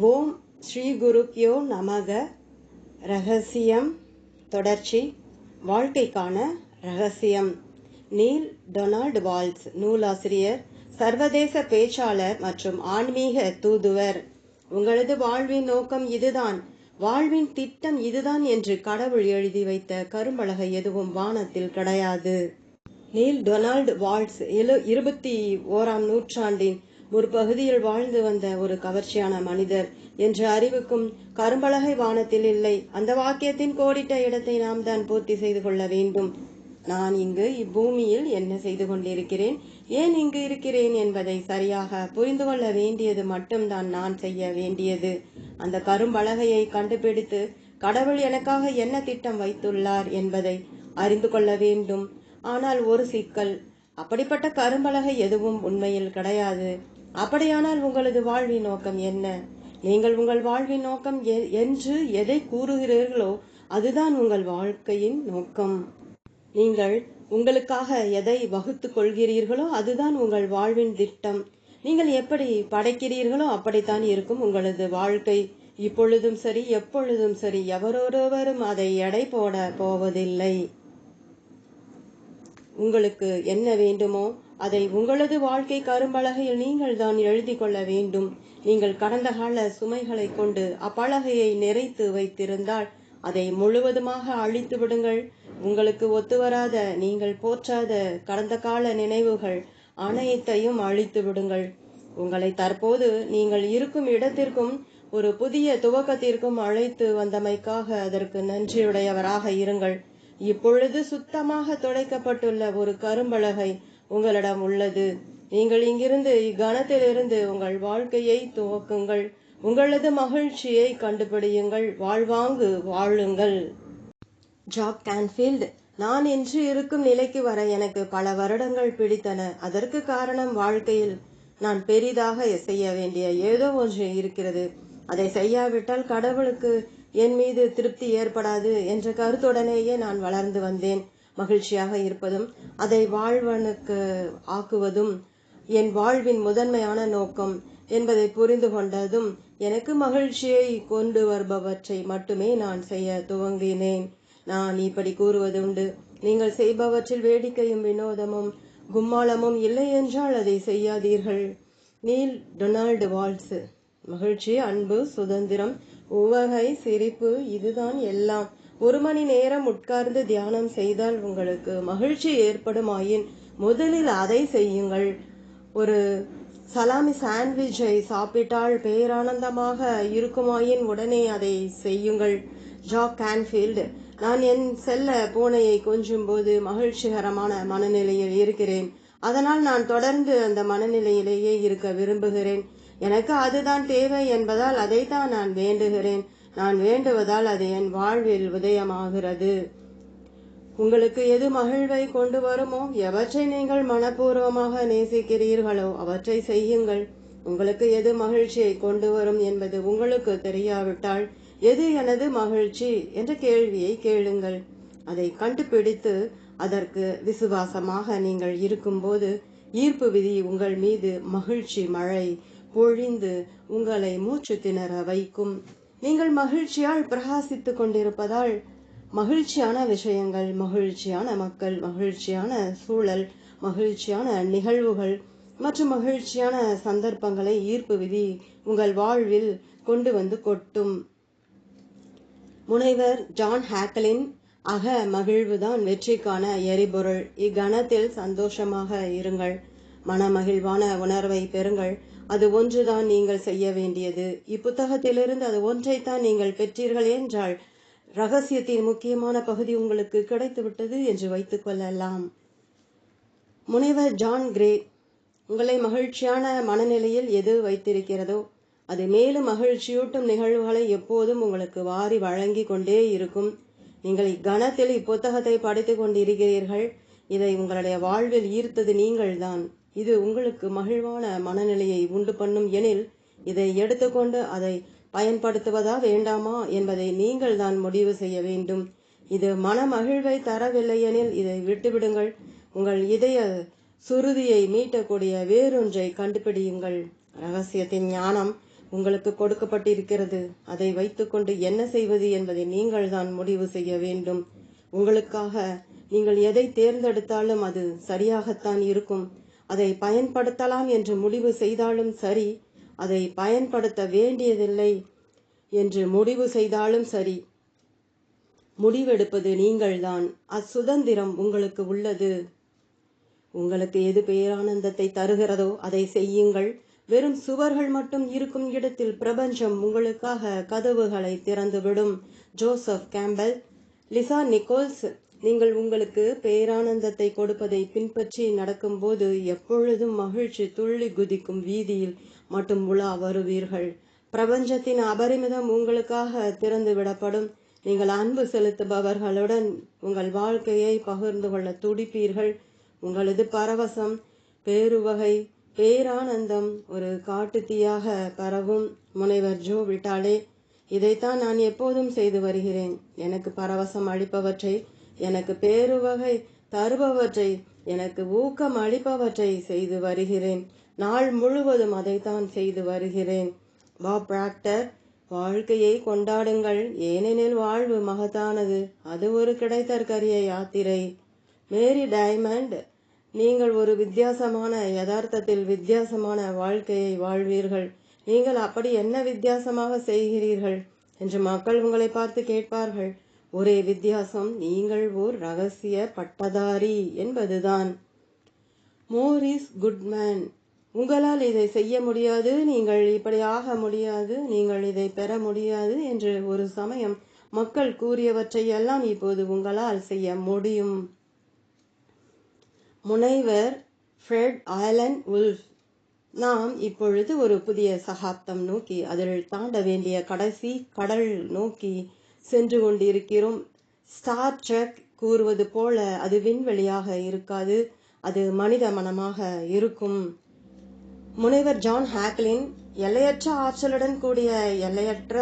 ஓம் ஸ்ரீ குருப்யோ நமக. ரகசியம் தொடர்ச்சி. வாழ்க்கைக்கான ரகசியம். நீல் டொனால்டு வால்ஸ் நூலாசிரியர் சர்வதேச பேச்சாளர் மற்றும் ஆன்மீக தூதுவர். உங்களது வாழ்வின் நோக்கம் இதுதான். வாழ்வின் திட்டம் இதுதான் என்று கடவுள் எழுதி வைத்த கரும்பலகை எதுவும் வானத்தில் கிடையாது. நீல் டொனால்டு வால்ஸ் இரு இருபத்தி ஓராம் நூற்றாண்டின் ஒரு பகுதியில் வாழ்ந்து வந்த ஒரு கவர்ச்சியான மனிதர் என்ற அறிவுக்கும் கரும்பலகை வானத்தில் இல்லை. அந்த வாக்கியத்தின் கோடிட்ட இடத்தை நாம் தான் பூர்த்தி செய்து கொள்ள வேண்டும். நான் இங்கு இப்பூமியில் என்ன செய்து கொண்டிருக்கிறேன்? ஏன் இங்கு இருக்கிறேன் என்பதை சரியாக புரிந்து கொள்ள வேண்டியது மட்டும்தான் நான் செய்ய வேண்டியது. அந்த கரும்பலகையை கண்டுபிடித்து கடவுள் எனக்காக என்ன திட்டம் வைத்துள்ளார் என்பதை அறிந்து கொள்ள வேண்டும். ஆனால் ஒரு சிக்கல். அப்படிப்பட்ட கரும்பலகை எதுவும் உண்மையில் கிடையாது. அப்படியானால் உங்களது வாழ்வின் நோக்கம் என்ன? நீங்கள் உங்கள் வாழ்வின் நோக்கம் என்று எதை கூறுகிறீர்களோ அதுதான் உங்கள் வாழ்க்கையின் நோக்கம். நீங்கள் உங்களுக்காக எதை வகுத்து கொள்கிறீர்களோ அதுதான் உங்கள் வாழ்வின் திட்டம். நீங்கள் எப்படி படைக்கிறீர்களோ அப்படித்தான் இருக்கும் உங்களது வாழ்க்கை. இப்பொழுதும் சரி எப்பொழுதும் சரி எவரொருவரும் அதை எடை போட போவதில்லை. உங்களுக்கு என்ன வேண்டுமோ அதை உங்களது வாழ்க்கை கரும்பலகையில் நீங்கள் தான் எழுதி கொள்ள வேண்டும். நீங்கள் கடந்த கால சுமைகளை கொண்டு அப்பலகையை நிறைத்து வைத்திருந்தால் அதை முழுவதுமாக அழித்து விடுங்கள். உங்களுக்கு ஒத்துவராத நீங்கள் போற்றாத கடந்த கால நினைவுகள் அனைத்தையும் அழித்து விடுங்கள். உங்களை தற்போது நீங்கள் இருக்கும் இடத்திற்கும் ஒரு புதிய துவக்கத்திற்கும் அழைத்து வந்தமைக்காக அதற்கு நன்றியுடையவராக இருங்கள். இப்பொழுது சுத்தமாக துடைக்கப்பட்டுள்ள ஒரு கரும்பலகை உங்களிடம் உள்ளது. நீங்கள் இங்கிருந்து இக்கணத்திலிருந்து உங்கள் வாழ்க்கையை துவக்குங்கள். உங்களது மகிழ்ச்சியை கண்டுபிடியுங்கள். வாழ்வாங்கு வாழுங்கள். ஜாக் கேன்ஃபீல்டு நான் இன்று இருக்கும் நிலைக்கு வர எனக்கு பல வருடங்கள் பிடித்தன. அதற்கு காரணம் வாழ்க்கையில் நான் பெரிதாக செய்ய வேண்டிய ஏதோ ஒன்று இருக்கிறது. அதை செய்யாவிட்டால் கடவுளுக்கு என் மீது திருப்தி ஏற்படாது என்ற கருத்துடனேயே நான் வளர்ந்து வந்தேன். மகிழ்ச்சியாக இருப்பதும் அதை வாழ்வனுக்கு ஆக்குவதும் என் வாழ்வின் முதன்மையான நோக்கம் என்பதை புரிந்து கொண்டதும் எனக்கு மகிழ்ச்சியை கொண்டு வருபவற்றை மட்டுமே நான் செய்ய துவங்கினேன். நான் இப்படி கூறுவது உண்டு. நீங்கள் செய்பவற்றில் வேடிக்கையும் வினோதமும் கும்மாளமும் இல்லை என்றால் அதை செய்யாதீர்கள். நீல் டொனால்டு வால்ஸ் மகிழ்ச்சி அன்பு சுதந்திரம் உவகை சிரிப்பு இதுதான் எல்லாம். ஒரு மணி நேரம் உட்கார்ந்து தியானம் செய்தால் உங்களுக்கு மகிழ்ச்சி ஏற்படுமாயின் முதலில் அதை செய்யுங்கள். ஒரு சலாமி சாண்ட்விச்சை சாப்பிட்டால் பேரானந்தமாக இருக்குமாயின் உடனே அதை செய்யுங்கள். ஜாக் கேன்ஃபீல்டு நான் என் செல்ல பூனையை கொஞ்சும் போது மகிழ்ச்சிகரமான மனநிலையில் இருக்கிறேன். அதனால் நான் தொடர்ந்து அந்த மனநிலையிலேயே இருக்க விரும்புகிறேன். எனக்கு அதுதான் தேவை என்பதால் அதைத்தான் நான் வேண்டுகிறேன். நான் வேண்டுவதால் அது என் வாழ்வில் உதயமாகிறது. உங்களுக்கு எது மகிழ்வை கொண்டு வருமோ எவற்றை நீங்கள் மனப்பூர்வமாக நேசிக்கிறீர்களோ அவற்றை செய்யுங்கள். உங்களுக்கு எது மகிழ்ச்சியை கொண்டு வரும் என்பது உங்களுக்கு தெரியாவிட்டால் எது எனது மகிழ்ச்சி என்ற கேள்வியை கேளுங்கள். அதை கண்டுபிடித்து அதற்கு விசுவாசமாக நீங்கள் இருக்கும்போது ஈர்ப்பு விதி உங்கள் மீது மகிழ்ச்சி மழை பொழிந்து உங்களை மூச்சு திணற வைக்கும். நீங்கள் மகிழ்ச்சியால் பிரகாசித்துக் கொண்டிருப்பதால் மகிழ்ச்சியான விஷயங்கள் மகிழ்ச்சியான மக்கள் மகிழ்ச்சியான சூழல் மகிழ்ச்சியான நிகழ்வுகள் மற்றும் மகிழ்ச்சியான சந்தர்ப்பங்களை ஈர்ப்பு விதி உங்கள் வாழ்வில் கொண்டு வந்து கொட்டும். முனைவர் ஜான் ஹேக்கலின் அக மகிழ்வுதான் வெற்றிக்கான எரிபொருள். இக்கணத்தில் சந்தோஷமாக இருங்கள். மனமகிழ்வான உணர்வை பெறுங்கள். அது ஒன்றுதான் நீங்கள் செய்ய வேண்டியது. இப்புத்தகத்திலிருந்து அது ஒன்றைத்தான் நீங்கள் பெற்றீர்கள் என்றால் ரகசியத்தின் முக்கியமான பகுதி உங்களுக்கு கிடைத்துவிட்டது என்று வைத்துக் கொள்ளலாம். முனைவர் ஜான் கிரே உங்களை மகிழ்ச்சியான மனநிலையில் எது வைத்திருக்கிறதோ அது மேலும் மகிழ்ச்சியூட்டும் நிகழ்வுகளை எப்போதும் உங்களுக்கு வாரி வழங்கி கொண்டே இருக்கும். நீங்கள் இக்கணத்தில் இப்புத்தகத்தை படித்து கொண்டிருக்கிறீர்கள். இதை உங்களுடைய வாழ்வில் ஈர்த்தது நீங்கள்தான். இது உங்களுக்கு மகிழ்வான மனநிலையை உண்டு பண்ணும் எனில் இதை எடுத்துக்கொண்டு அதை பயன்படுத்துவதா வேண்டாமா என்பதை நீங்கள் தான் முடிவு செய்ய வேண்டும். இது மன மகிழ்வை தரவில்லை எனில் இதை விட்டுவிடுங்கள். உங்கள் இதய சுருதியை மீட்டக்கூடிய வேறொன்றை கண்டுபிடியுங்கள். ரகசியத்தின் ஞானம் உங்களுக்கு கொடுக்கப்பட்டிருக்கிறது. அதை வைத்துக்கொண்டு என்ன செய்வது என்பதை நீங்கள் தான் முடிவு செய்ய வேண்டும். உங்களுக்காக நீங்கள் எதை தேர்ந்தெடுத்தாலும் அது சரியாகத்தான் இருக்கும். அதை பயன்படுத்தலாம் என்று முடிவு செய்தாலும் சரி அதை பயன்படுத்த வேண்டியதில்லை என்று முடிவு செய்தாலும் சரி. முடிவெடுப்பது நீங்கள்தான். அச்சுதந்திரம் உங்களுக்கு உள்ளது. உங்களுக்கு எது பேரானந்தத்தை தருகிறதோ அதை செய்யுங்கள். வெறும் சுவர்கள் மட்டும் இருக்கும் இடத்தில் பிரபஞ்சம் உங்களுக்காக கதவுகளை திறந்துவிடும். ஜோசப் கேம்பல் லிசா நிக்கோல்ஸ் நீங்கள் உங்களுக்கு பேரானந்தத்தை கொடுப்பதை பின்பற்றி நடக்கும்போது எப்பொழுதும் மகிழ்ச்சி துள்ளி குதிக்கும் வீதியில் மட்டும் உலா வருவீர்கள். பிரபஞ்சத்தின் அபரிமிதம் உங்களுக்காக திறந்து விடப்படும் நீங்கள் அன்பு செலுத்துபவர்களுடன் உங்கள் வாழ்க்கையை பகிர்ந்து கொள்ள துடிப்பீர்கள். உங்களது பரவசம் பேருவகை பேரானந்தம் ஒரு காட்டுத்தீயாக பரவும். முனைவர் ஜோ விட்டாலே இதைத்தான் நான் எப்போதும் செய்து வருகிறேன். எனக்கு பரவசம் அளிப்பவற்றை எனக்கு பேருவகை தருபவற்றை எனக்கு ஊக்கம் அளிப்பவற்றை செய்து வருகிறேன். நாள் முழுவதும் அதைத்தான் செய்து வருகிறேன். வா பிராக்டர் வாழ்க்கையை கொண்டாடுங்கள். ஏனெனில் வாழ்வு மகத்தானது. அது ஒரு கிடைத்தற்கரிய யாத்திரை. மேரி டைமண்ட் நீங்கள் ஒரு வித்தியாசமான யதார்த்தத்தில் வித்தியாசமான வாழ்க்கையை வாழ்வீர்கள். நீங்கள் அப்படி என்ன வித்தியாசமாக செய்கிறீர்கள்? என்று மக்கள் உங்களை பார்த்து கேட்பார்கள். ஒரே வித்தியாசம் நீங்கள் ஓர் ரகசிய பட்டதாரி என்பதுதான். மோரிஸ் குட்மேன் உங்களால் இதை செய்ய முடியாது நீங்கள் இப்படி ஆக முடியாது நீங்கள் இதை பெற முடியாது என்று ஒரு சமயம் மக்கள் கூறியவற்றை எல்லாம் இப்போது உங்களால் செய்ய முடியும். முனைவர் ஃப்ரெட் ஆலன் உல்ஃப் நாம் இப்பொழுது ஒரு புதிய சகாப்தம் நோக்கி அதில் தாண்ட வேண்டிய கடைசி கடல் நோக்கி சென்று கொண்டிருக்கிறோம். ஸ்டார் ட்ரெக் கூறுவது போல அது விண்வெளியாக இருக்காது. அது மனித மனமாக இருக்கும். முனைவர் ஜான் ஹாக்லின் எல்லையற்ற ஆற்றலுடன் கூடிய எல்லையற்ற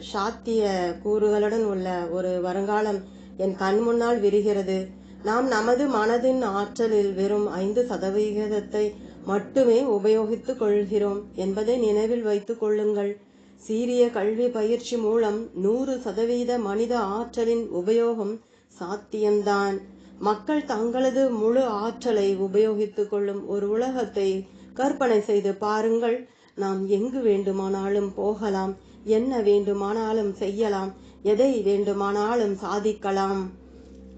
சாத்திய கூறுகளுடன் உள்ள ஒரு வருங்காலம் என் கண் முன்னால் விரிகிறது. நாம் நமது மனதின் ஆற்றலில் வெறும் ஐந்து சதவிகிதத்தை மட்டுமே உபயோகித்துக் கொள்கிறோம் என்பதை நினைவில் வைத்துக் கொள்ளுங்கள். சீரிய கல்வி பயிற்சி மூலம் நூறு சதவீத மனித ஆற்றலின் உபயோகம் சாத்தியம்தான். மக்கள் தங்களது முழு ஆற்றலை உபயோகித்துக் கொள்ளும் ஒரு உலகத்தை கற்பனை செய்து பாருங்கள். நாம் எங்கு வேண்டுமானாலும் போகலாம் என்ன வேண்டுமானாலும் செய்யலாம் எதை வேண்டுமானாலும் சாதிக்கலாம்.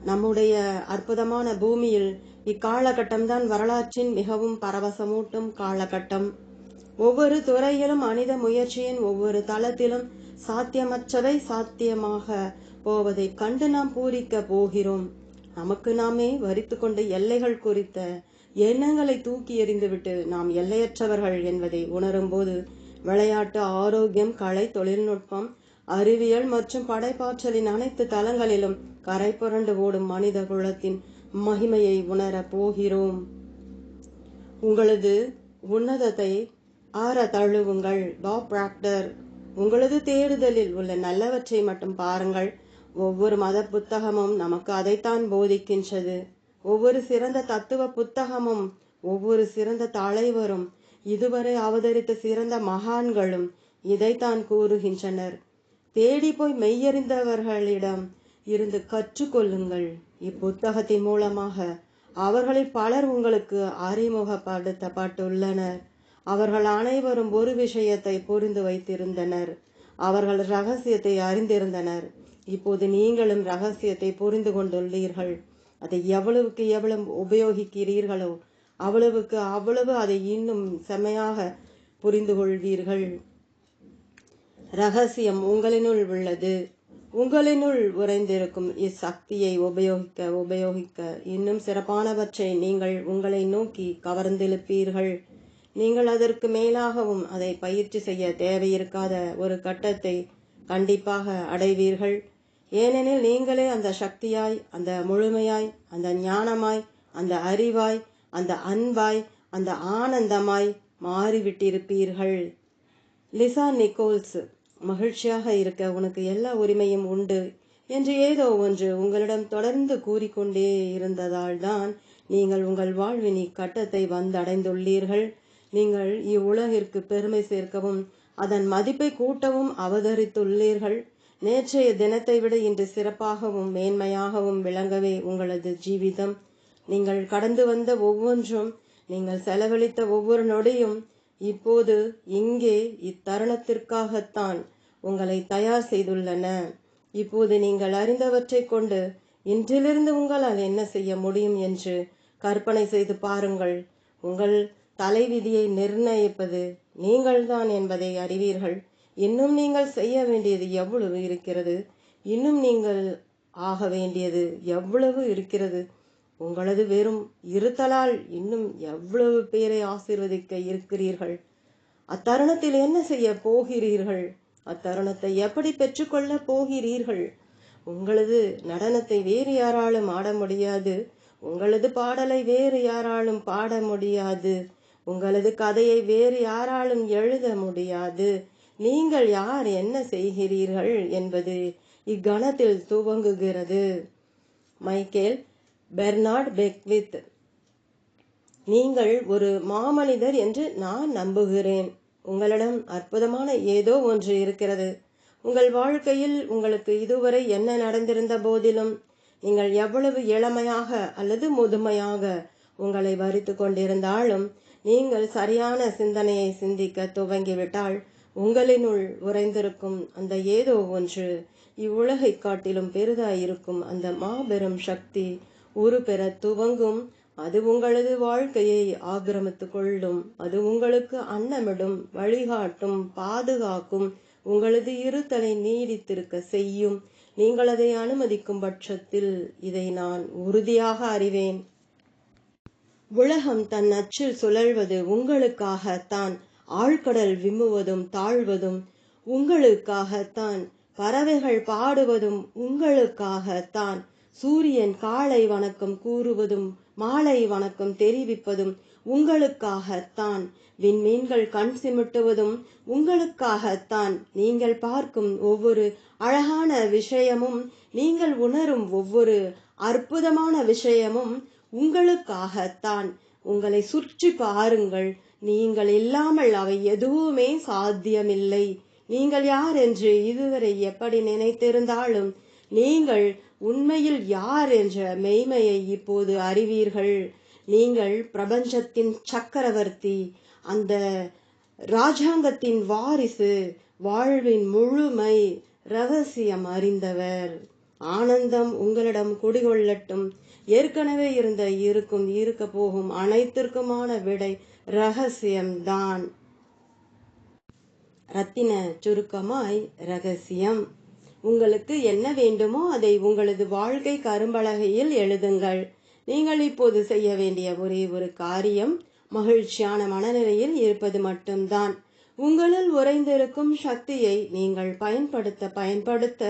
நம்முடைய அற்புதமான பூமியில் இக்காலகட்டம்தான் வரலாற்றின் மிகவும் பரவசமூட்டும் காலகட்டம். ஒவ்வொரு துறையிலும் மனித முயற்சியின் ஒவ்வொரு தளத்திலும் சாத்தியமற்றவை சாத்தியமாக போவதை கண்டு நாம் பூரிக்க போகிறோம். நமக்கு நாமே வரித்து கொண்ட எல்லைகள் குறித்த எண்ணங்களை தூக்கி எறிந்துவிட்டு நாம் எல்லையற்றவர்கள் என்பதை உணரும்போது விளையாட்டு ஆரோக்கியம் கலை தொழில்நுட்பம் அறிவியல் மற்றும் படைப்பாற்றலின் அனைத்து தளங்களிலும் கரை புரண்டு ஓடும் மனித குலத்தின் மகிமையை உணர போகிறோம். உங்களது உன்னதத்தை ஆற தழுவுங்கள் பாப் பிராக்டர் உங்களது தேடுதலில் உள்ள நல்லவற்றை மட்டும் பாருங்கள். ஒவ்வொரு மத புத்தகமும் நமக்கு அதைத்தான் போதிக்கின்றது. ஒவ்வொரு சிறந்த தத்துவ புத்தகமும் ஒவ்வொரு சிறந்த தலைவரும் இதுவரை அவதரித்த சிறந்த மகான்களும் இதைத்தான் கூறுகின்றனர். தேடி போய் மெய்யறிந்தவர்களிடம் இருந்து கற்றுக்கொள்ளுங்கள் இப்புத்தகத்தின் மூலமாக அவர்களில் பலர் உங்களுக்கு அறிமுகப்படுத்தப்பட்டுள்ளனர். அவர்கள் அனைவரும் ஒரு விஷயத்தை புரிந்து வைத்திருந்தனர். அவர்கள் ரகசியத்தை அறிந்திருந்தனர். இப்போது நீங்களும் ரகசியத்தை புரிந்து கொண்டுள்ளீர்கள். அதை எவ்வளவுக்கு எவ்வளவு உபயோகிக்கிறீர்களோ அவ்வளவுக்கு அவ்வளவு அதை இன்னும் செம்மையாக புரிந்து கொள்வீர்கள். ரகசியம் உங்களினுள் உள்ளது. உங்களினுள் உறைந்திருக்கும் இச்சக்தியை உபயோகிக்க உபயோகிக்க இன்னும் சிறப்பானவற்றை நீங்கள் உங்களை நோக்கி கவர்ந்தெழுப்பீர்கள். நீங்கள் அதற்கு மேலாகவும் அதை பயிற்சி செய்ய தேவையிருக்காத ஒரு கட்டத்தை கண்டிப்பாக அடைவீர்கள். ஏனெனில் நீங்களே அந்த சக்தியாய் அந்த முழுமையாய் அந்த ஞானமாய் அந்த அறிவாய் அந்த அன்பாய் அந்த ஆனந்தமாய் மாறிவிட்டிருப்பீர்கள். லிசா நிக்கோல்ஸ் மகிழ்ச்சியாக இருக்க உனக்கு எல்லா உரிமையும் உண்டு என்று ஏதோ ஒன்று உங்களிடம் தொடர்ந்து கூறிக்கொண்டே இருந்ததால் தான் நீங்கள் உங்கள் வாழ்வின் இக்கட்டத்தை வந்தடைந்துள்ளீர்கள். நீங்கள் இவ்வுலகிற்கு பெருமை சேர்க்கவும் அதன் மதிப்பை கூட்டவும் அவதரித்துள்ளீர்கள். நேற்றைய தினத்தை விட இன்று சிறப்பாகவும் மேன்மையாகவும் விளங்கவே உங்களது ஜீவிதம். நீங்கள் கடந்து வந்த ஒவ்வொன்றும் நீங்கள் செலவழித்த ஒவ்வொரு நொடியும் இப்போது இங்கே இத்தருணத்திற்காகத்தான் உங்களை தயார் செய்துள்ளன. இப்போது நீங்கள் அறிந்தவற்றை கொண்டு இன்றிலிருந்து உங்களால் என்ன செய்ய முடியும் என்று கற்பனை செய்து பாருங்கள். உங்கள் தலைவிதியை நிர்ணயிப்பது நீங்கள்தான் என்பதை அறிவீர்கள். இன்னும் நீங்கள் செய்ய வேண்டியது எவ்வளவு இருக்கிறது? இன்னும் நீங்கள் ஆக வேண்டியது எவ்வளவு இருக்கிறது? உங்களது வெறும் இருத்தலால் இன்னும் எவ்வளவு பேரை ஆசீர்வதிக்க இருக்கிறீர்கள்? அத்தருணத்தில் என்ன செய்ய போகிறீர்கள்? அத்தருணத்தை எப்படி பெற்றுக்கொள்ள போகிறீர்கள்? உங்களது நடனத்தை வேறு யாராலும் ஆட முடியாது. உங்களது பாடலை வேறு யாராலும் பாட முடியாது. உங்களது கதையை வேறு யாராலும் எழுத முடியாது. நீங்கள் யார் என்ன செய்கிறீர்கள் என்பது இக்கணத்தில் துவங்குகிறது. மைக்கேல் பெர்னார்ட் பெக்வித் நீங்கள் ஒரு மாமனிதர் என்று நான் நம்புகிறேன். உங்களிடம் அற்புதமான ஏதோ ஒன்று இருக்கிறது. உங்கள் வாழ்க்கையில் உங்களுக்கு இதுவரை என்ன நடந்திருந்த போதிலும் நீங்கள் எவ்வளவு இளமையாக அல்லது முதுமையாக உங்களை வரித்து கொண்டிருந்தாலும் நீங்கள் சரியான சிந்தனையை சிந்திக்க துவங்கிவிட்டால் உங்களினுள் உறைந்திருக்கும் அந்த ஏதோ ஒன்று இவ்வுலகை காட்டிலும் பெரிதாயிருக்கும் அந்த மாபெரும் சக்தி உரு பெற துவங்கும். அது உங்களது வாழ்க்கையை ஆக்கிரமித்து கொள்ளும். அது உங்களுக்கு அன்னமிடும் வழிகாட்டும் பாதுகாக்கும். உங்களது இருத்தலை நீடித்திருக்க செய்யும். நீங்கள் அதை அனுமதிக்கும் பட்சத்தில் இதை நான் உறுதியாக அறிவேன். உலகம் தன் அச்சில் சுழல்வது உங்களுக்காகத்தான் ஆழ்கடல் விம்முவதும் தாழ்வதும் உங்களுக்காகத்தான் பறவைகள் பாடுவதும் உங்களுக்காகத்தான் சூரியன் காலை வணக்கம் கூறுவதும் மாலை வணக்கம் தெரிவிப்பதும் உங்களுக்காகத்தான் விண்மீன்கள் கண் சிமிட்டுவதும் உங்களுக்காகத்தான் நீங்கள் பார்க்கும் ஒவ்வொரு அழகான விஷயமும் நீங்கள் உணரும் ஒவ்வொரு அற்புதமான விஷயமும் உங்களுக்காகத்தான். உங்களை சுற்றி பாருங்கள். நீங்கள் இல்லாமல் அவை எதுவுமே சாத்தியமில்லை. நீங்கள் யார் என்று இதுவரை எப்படி நினைத்திருந்தாலும் நீங்கள் உண்மையில் யார் என்ற மெய்மையை இப்போது அறிவீர்கள். நீங்கள் பிரபஞ்சத்தின் சக்கரவர்த்தி அந்த ராஜாங்கத்தின் வாரிசு வாழ்வின் முழுமை ரகசியம் அறிந்தவர். ஆனந்தம் உங்களிடம் குடிகொள்ளட்டும். ஏற்கனவே இருந்த இருக்கும் இருக்க போகும் அனைத்திற்குமான விடை ரகசியம்தான். ரத்தின சுருக்கமாய் ரகசியம். உங்களுக்கு என்ன வேண்டுமோ அதை உங்களது வாழ்க்கை கரும்பலகையில் எழுதுங்கள். நீங்கள் இப்போது செய்ய வேண்டிய ஒரே ஒரு காரியம் மகிழ்ச்சியான மனநிலையில் இருப்பது மட்டும்தான். உங்களில் உறைந்திருக்கும் சக்தியை நீங்கள் பயன்படுத்த பயன்படுத்த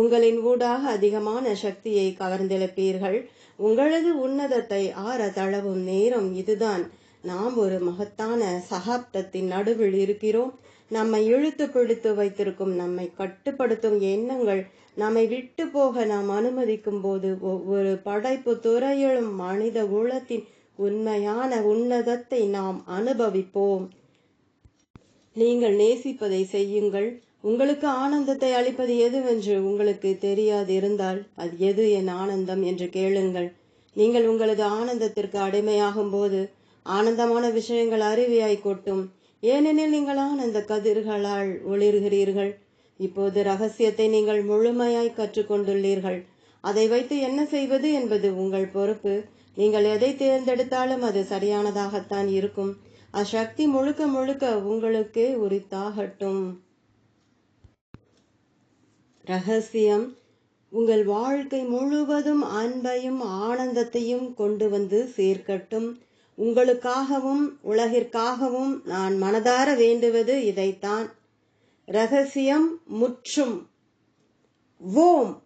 உங்களின் ஊடாக அதிகமான சக்தியை கவர்ந்தெழுப்பீர்கள். உங்களது உன்னதத்தை ஆற தளவும் நேரம் இதுதான். நாம் ஒரு மகத்தான சகாப்தத்தின் நடுவில் இருக்கிறோம். நம்மை இழுத்து பிடித்து வைத்திருக்கும் நம்மை கட்டுப்படுத்தும் எண்ணங்கள் நம்மை விட்டு போக நாம் அனுமதிக்கும் போது ஒவ்வொரு படைப்பு துறையிலும் மனித குலத்தின் உண்மையான உன்னதத்தை நாம் அனுபவிப்போம். நீங்கள் நேசிப்பதை செய்யுங்கள். உங்களுக்கு ஆனந்தத்தை அளிப்பது எதுவென்று உங்களுக்கு தெரியாது இருந்தால் அது எது என் ஆனந்தம் என்று கேளுங்கள். நீங்கள் உங்களது ஆனந்தத்திற்கு அடிமையாகும் போது ஆனந்தமான விஷயங்கள் அருவியாய் கொட்டும். ஏனெனில் நீங்கள் ஆனந்த கதிர்களால் ஒளிர்கிறீர்கள். இப்போது ரகசியத்தை நீங்கள் முழுமையாய் கற்றுக்கொண்டுள்ளீர்கள். அதை வைத்து என்ன செய்வது என்பது உங்கள் பொறுப்பு. நீங்கள் எதை தேர்ந்தெடுத்தாலும் அது சரியானதாகத்தான் இருக்கும். அசக்தி முழுக்க முழுக்க உங்களுக்கே உரித்தாகட்டும். ரகசியம் உங்கள் வாழ்க்கை முழுவதும் அன்பையும் ஆனந்தத்தையும் கொண்டு வந்து சேர்க்கட்டும். உங்களுக்காகவும் உலகிற்காகவும் நான் மனதார வேண்டுவது இதைத்தான். ரகசியம் முற்றும். ஓம்!